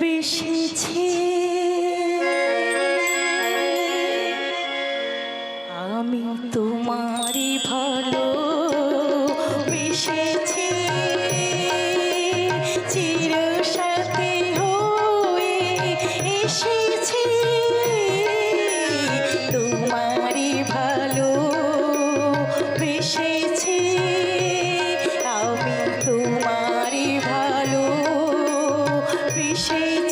বিশেছে আমি তোমারই ভালো বিশেছে চির সাথে হয়ে এসেছি। shake.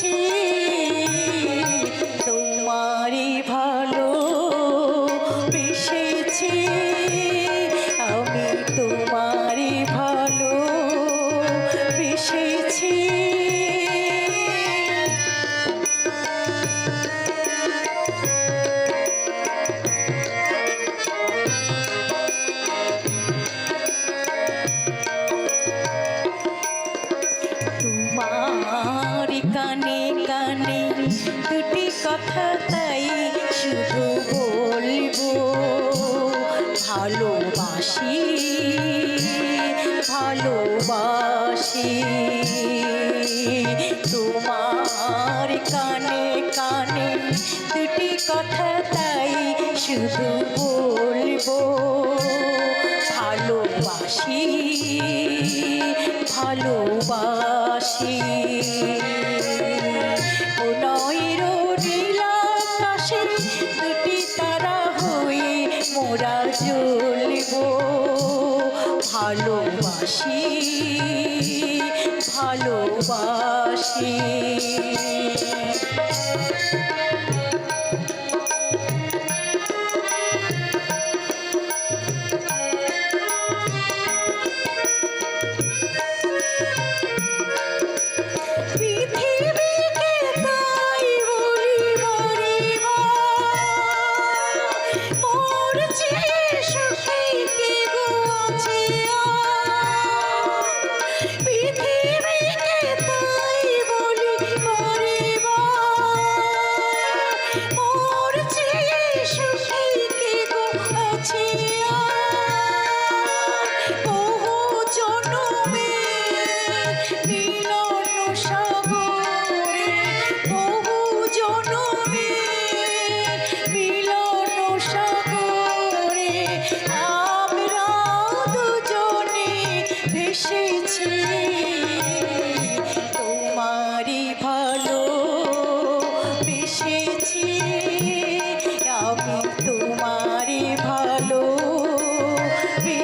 情。থাকি তোমার কানে কানে দুটি কথা তাই শুধু বলব। ভালোবাসি ভালোবাসি। দুটি তারা হয়ে মোরা জ্বলবো। ভালোবাসি ভালোবাসি।